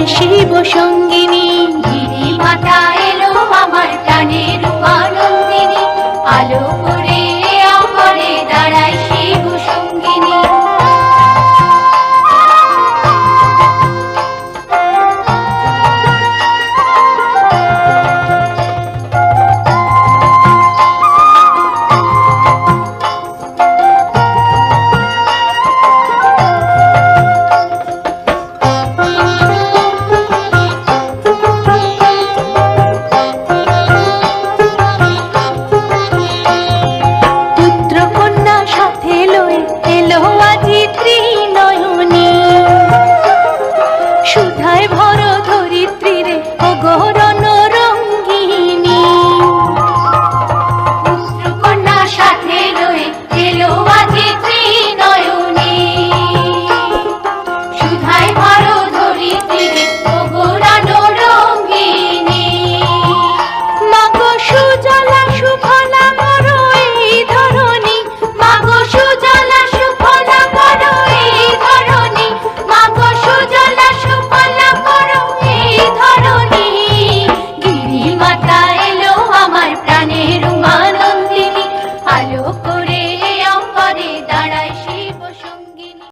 হয় শিব সঙ্গিনী। মাতা এলো আমার কানে রূপানন্দিনী আলো গো